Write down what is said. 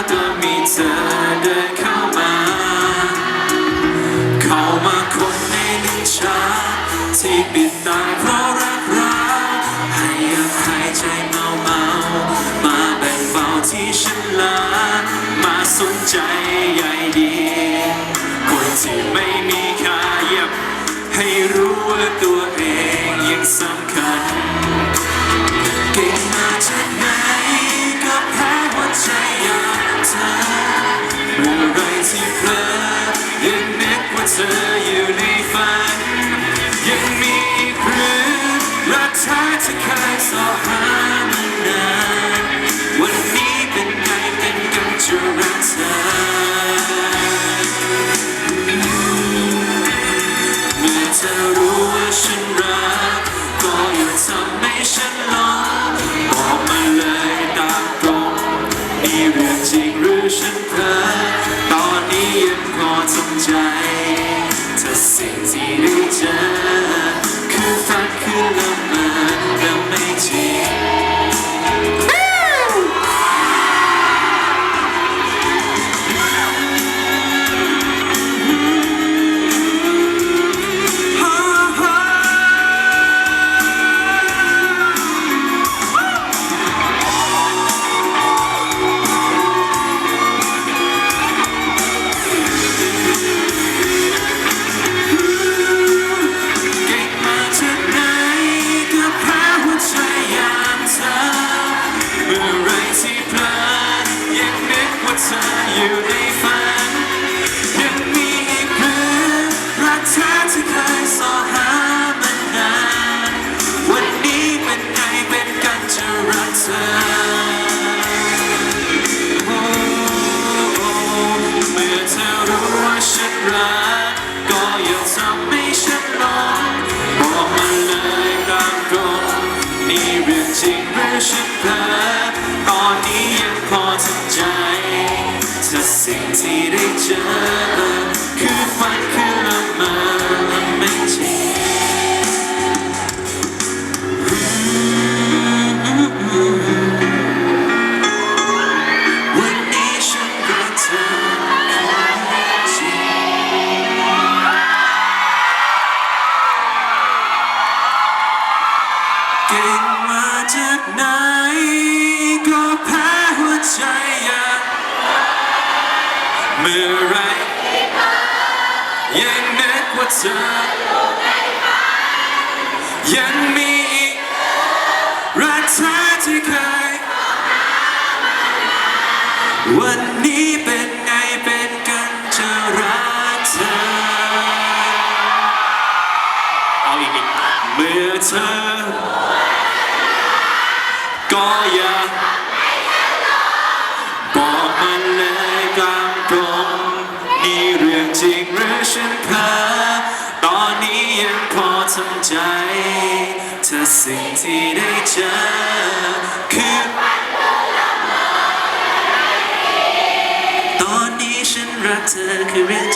อมีเธอเดินเข้ามา เข้ามาคนในนิชา ที่ปิดตาเพราะรักเราให้อภัยใจเมาเมามาแบ่งเบาที่ฉันลามาสนใจ สอหามานานวันนี้เป็นไงเป็นกันจะรักเธอเมื่อเธอรู้ว่าฉันรัก ก็อย่าทำให้ฉันหลงบอกมาเลยตามตรงนี่เรื่องจริงหรือฉันเพ้อตอนนี้ยังพอทำใจถ้าสิ่งที่ได้เจอคือฝันคือเละ ฉันเพ้อตอนนี้ยังพอทำใจถ้าสิ่งที่ได้เจอ คือฝันคือละเมอและไม่จริงวันนี้ฉันรักเธอจริงเก่งมา จากไหนก็แพ้หัวใจอย่างเมื่อไรยังนึกว่าเธอยังมี ก็อย่าบอกมันเลยกลางตรงนี่เรื่องจริงหรือฉันเพ้อตอนนี้ยังพอทำใจถ้าสิ่งที่ได้เจอคือตอนนี้ฉันรักเธอคือเรื่อง